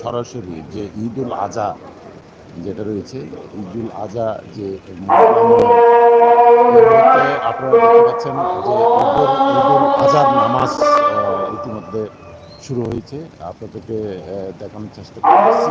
সরাসরি যে ঈদুল আজহা যেটা রয়েছে ঈদুল আজহা যে আপনারা দেখতে পাচ্ছেন যে ঈদুল আজহার নামাজ ইতিমধ্যে শুরু হয়েছে আপনাদেরকে দেখানোর চেষ্টা করছি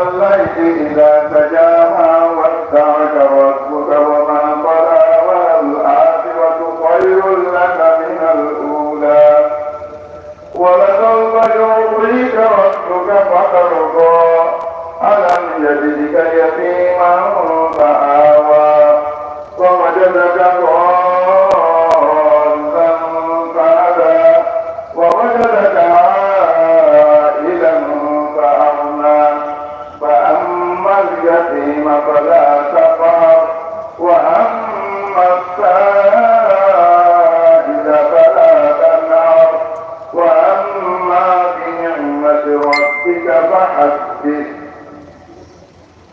والليل إذا سجاها واتعك ربك وما طلع والآخرة خير لك من الأولى ولسوف يعطيك ربك فترضى ألم يجدك يتيما فآوى ووجدك ضالا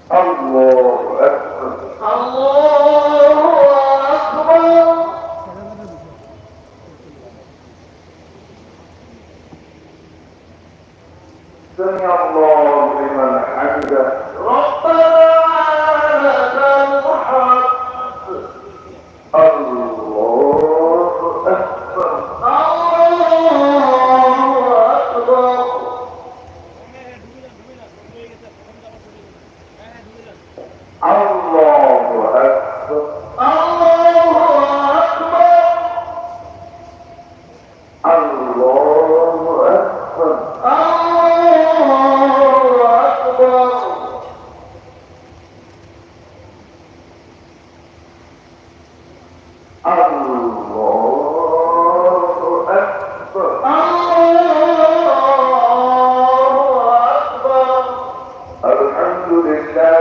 سمع الله لمن حمده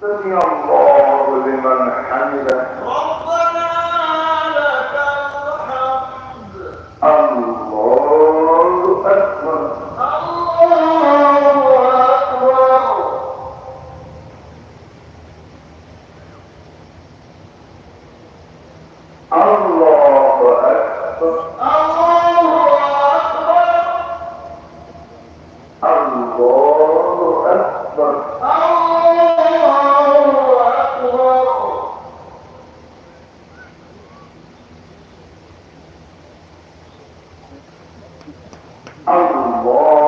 سمي الله لمن حمده ربنا لك الحمد الله أكبر الله أكبر الله أكبر الله أكبر Allah